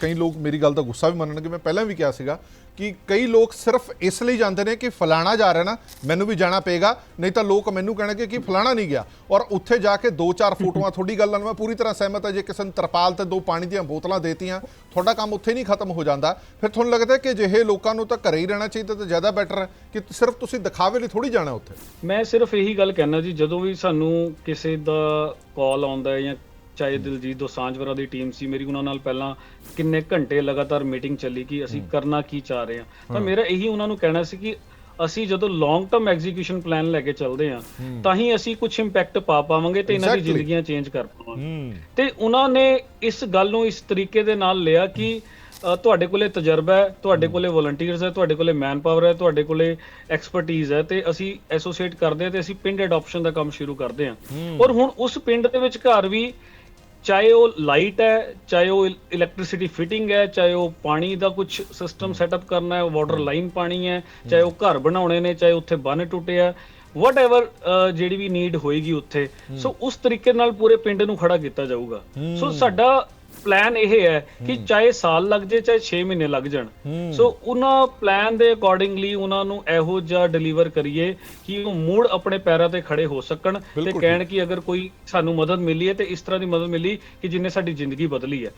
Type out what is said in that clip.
ਕਈ ਲੋਕ ਮੇਰੀ ਗੱਲ ਦਾ ਗੁੱਸਾ ਵੀ ਮੰਨਣਗੇ, ਮੈਂ ਪਹਿਲਾਂ ਵੀ ਕਿਹਾ ਸੀਗਾ ਕਿ ਕਈ ਲੋਕ ਸਿਰਫ ਇਸ ਲਈ ਜਾਂਦੇ ਨੇ ਕਿ ਫਲਾਣਾ ਜਾ ਰਿਹਾ ਨਾ, ਮੈਨੂੰ ਵੀ ਜਾਣਾ ਪਏਗਾ, ਨਹੀਂ ਤਾਂ ਲੋਕ ਮੈਨੂੰ ਕਹਿਣਗੇ ਕਿ ਫਲਾਣਾ ਨਹੀਂ ਗਿਆ। ਔਰ ਉੱਥੇ ਜਾ ਕੇ ਦੋ ਚਾਰ ਫੋਟੋਆਂ ਤੁਹਾਡੀ ਗੱਲ ਨਾਲ ਮੈਂ ਪੂਰੀ ਤਰ੍ਹਾਂ ਸਹਿਮਤ ਹਾਂ, ਜੇ ਕਿਸੇ ਨੂੰ ਤਰਪਾਲ ਤੇ ਦੋ ਪਾਣੀ ਦੀਆਂ ਬੋਤਲਾਂ ਦੇਤੀਆਂ, ਤੁਹਾਡਾ ਕੰਮ ਉੱਥੇ ਨਹੀਂ ਖਤਮ ਹੋ ਜਾਂਦਾ। ਫਿਰ ਤੁਹਾਨੂੰ ਲੱਗਦਾ ਕਿ ਜਿਹੇ ਲੋਕਾਂ ਨੂੰ ਤਾਂ ਘਰੇ ਹੀ ਰਹਿਣਾ ਚਾਹੀਦਾ ਤਾਂ ਜ਼ਿਆਦਾ ਬੈਟਰ ਹੈ ਕਿ ਸਿਰਫ ਤੁਸੀਂ ਦਿਖਾਵੇ ਲਈ ਥੋੜੀ ਜਾਣਾ ਉੱਥੇ। ਮੈਂ ਸਿਰਫ ਇਹੀ ਗੱਲ ਕਹਿਣਾ ਜੀ, ਜਦੋਂ ਵੀ ਸਾਨੂੰ ਕਿਸੇ ਦਾ ਕਾਲ ਆਉਂਦਾ ਹੈ ਜਾਂ ਚਾਹੇ ਦਿਲਜੀਤ ਦੋਸਾਂਝਵਰਾ ਦੀ ਟੀਮ ਸੀ ਮੇਰੀ ਉਹਨਾਂ ਨਾਲ ਪਹਿਲਾਂ ਕਿੰਨੇ ਘੰਟੇ ਲਗਾਤਾਰ ਮੀਟਿੰਗ ਚੱਲੀ ਕਿ ਅਸੀਂ ਕਰਨਾ ਕੀ ਚਾਹ ਰਹੇ ਹਾਂ। ਤਾਂ ਮੇਰਾ ਇਹੀ ਉਹਨਾਂ ਨੂੰ ਕਹਿਣਾ ਸੀ ਕਿ ਅਸੀਂ ਜਦੋਂ ਲੌਂਗ ਟਰਮ ਐਗਜ਼ੀਕਿਊਸ਼ਨ ਪਲਾਨ ਲੈ ਕੇ ਚੱਲਦੇ ਹਾਂ ਤਾਂ ਹੀ ਅਸੀਂ ਕੁਝ ਇੰਪੈਕਟ ਪਾ ਪਾਵਾਂਗੇ ਤੇ ਇਹਨਾਂ ਦੀ. ਜ਼ਿੰਦਗੀਆਂ ਚੇਂਜ ਕਰ ਪਾਵਾਂਗੇ। ਤੇ ਉਹਨਾਂ ਨੇ ਇਸ ਗੱਲ ਨੂੰ ਇਸ ਤਰੀਕੇ ਦੇ ਨਾਲ ਲਿਆ ਕਿ ਤੁਹਾਡੇ ਕੋਲੇ ਤਜਰਬਾ ਹੈ ਤੁਹਾਡੇ ਕੋਲੇ ਵਲੰਟੀਅਰਸ ਹੈ ਤੁਹਾਡੇ ਕੋਲੇ ਮੈਨ ਪਾਵਰ ਹੈ ਤੁਹਾਡੇ ਕੋਲੇ ਐਕਸਪਰਟਿਜ਼ ਹੈ ਤੇ ਅਸੀਂ ਐਸੋਸੀਏਟ ਕਰਦੇ ਹਾਂ ਤੇ ਅਸੀਂ ਪਿੰਡ ਅਡਾਪਸ਼ਨ ਦਾ ਕੰਮ ਸ਼ੁਰੂ ਕਰਦੇ ਹਾਂ। ਔਰ ਹੁਣ ਉਸ ਪਿੰਡ ਦੇ ਵਿੱਚ ਘਰ ਵੀ ਚਾਹੇ ਉਹ ਲਾਈਟ ਹੈ ਚਾਹੇ ਉਹ ਇਲੈਕਟ੍ਰਿਸਿਟੀ ਫਿਟਿੰਗ ਹੈ ਚਾਹੇ ਉਹ ਪਾਣੀ ਦਾ ਕੁਝ ਸਿਸਟਮ ਸੈਟਅਪ ਕਰਨਾ ਹੈ ਵਾਟਰ ਲਾਈਨ ਪਾਣੀ ਹੈ ਚਾਹੇ ਉਹ ਘਰ ਬਣਾਉਣੇ ਨੇ ਚਾਹੇ ਉੱਥੇ ਬੰਨ ਟੁੱਟਿਆ ਵਟਐਵਰ ਜਿਹੜੀ ਵੀ ਨੀਡ ਹੋਏਗੀ ਉੱਥੇ। ਸੋ ਉਸ ਤਰੀਕੇ ਨਾਲ ਪੂਰੇ ਪਿੰਡ ਨੂੰ ਖੜਾ ਕੀਤਾ ਜਾਊਗਾ। ਸੋ ਸਾਡਾ ਪਲਾਨ ਇਹ ਹੈ ਕਿ ਚਾਹੇ ਸਾਲ ਲੱਗ ਜੇ ਚਾਹੇ 6 ਮਹੀਨੇ ਲੱਗ ਜਾਣ। ਸੋ ਉਹਨਾਂ ਪਲਾਨ ਦੇ ਅਕੋਰਡਿੰਗਲੀ ਉਹਨਾਂ ਨੂੰ ਇਹੋ ਜਿਹਾ ਡਿਲੀਵਰ ਕਰੀਏ ਕਿ ਉਹ ਮੁੜ ਆਪਣੇ ਪੈਰਾਂ ਤੇ ਖੜੇ ਹੋ ਸਕਣ ਤੇ ਕਹਿਣ ਕਿ ਅਗਰ ਕੋਈ ਸਾਨੂੰ ਮਦਦ ਮਿਲੀ ਹੈ ਤੇ ਇਸ ਤਰ੍ਹਾਂ ਦੀ ਮਦਦ ਮਿਲੀ ਕਿ ਜਿੰਨੇ ਸਾਡੀ ਜ਼ਿੰਦਗੀ ਬਦਲੀ ਹੈ।